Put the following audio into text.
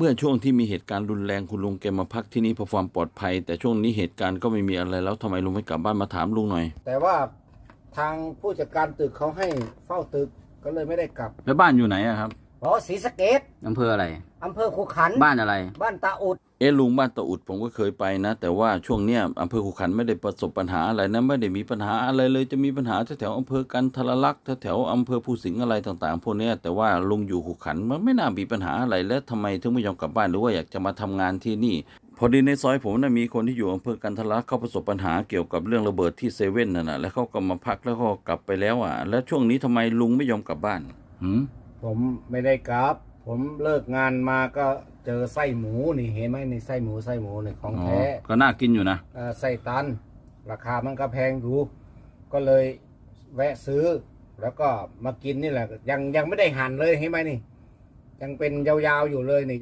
เมื่อช่วงที่มีเหตุการณ์รุนแรงคุณลุงแกมาพักที่นี่เพื่อความปลอดภัย แต่ช่วงนี้เหตุการณ์ก็ไม่มีอะไรแล้วทำไมลุงไม่กลับบ้านมาถามลุงหน่อย แต่ว่าทางผู้จัดการตึกเขาให้เฝ้าตึกก็เลยไม่ได้กลับ แล้วบ้านอยู่ไหนอะครับเพราะศรีสะเกดอำเภออะไร อำเภอขุขันธ์บ้านอะไร บ้านตาอุด เอะลุงบ้านตะอุดผมก็เคยไปนะ แต่ว่าช่วงเนี้ยอำเภอขุขันธ์ไม่ได้ประสบปัญหาอะไรนะไม่ได้มีปัญหาอะไรเลยจะมีปัญหาแถวๆอำเภอกันทรลักษณ์แถวๆอำเภอภูสิงห์อะไรต่างๆพวกเนี้ยแต่ว่าลุงอยู่ขุขันธ์มันไม่น่ามีปัญหาอะไรแล้วทำไมถึงไม่ยอมกลับบ้านหรือว่าอยากจะมาทำงานที่นี่ พอดีในซอยผมนะมีคนที่อยู่อำเภอกันทรลักษณ์เขาประสบปัญหาเกี่ยวกับเรื่องระเบิดที่เซเว่นนั่นนะแล้วเขาก็มาพักแล้วก็กลับไปแล้วอะ แล้วช่วงนี้ทำไมลุงไม่ยอมกลับบ้านหืม ผมไม่ได้กลับผมเลิกงานมาก็เจอไส้หมูนี่เห็นไหมนี่ไส้หมูไส้หมูนี่ของอ๋อแท้ก็น่ากินอยู่นะเอ่อไส้ตัน ราคามันก็แพงอยู่ก็เลยแวะซื้อ แล้วก็มากินนี่แหละ ยังยังไม่ได้หั่นเลยเห็นไหมนี่ ยังเป็นยาวๆอยู่เลยนี่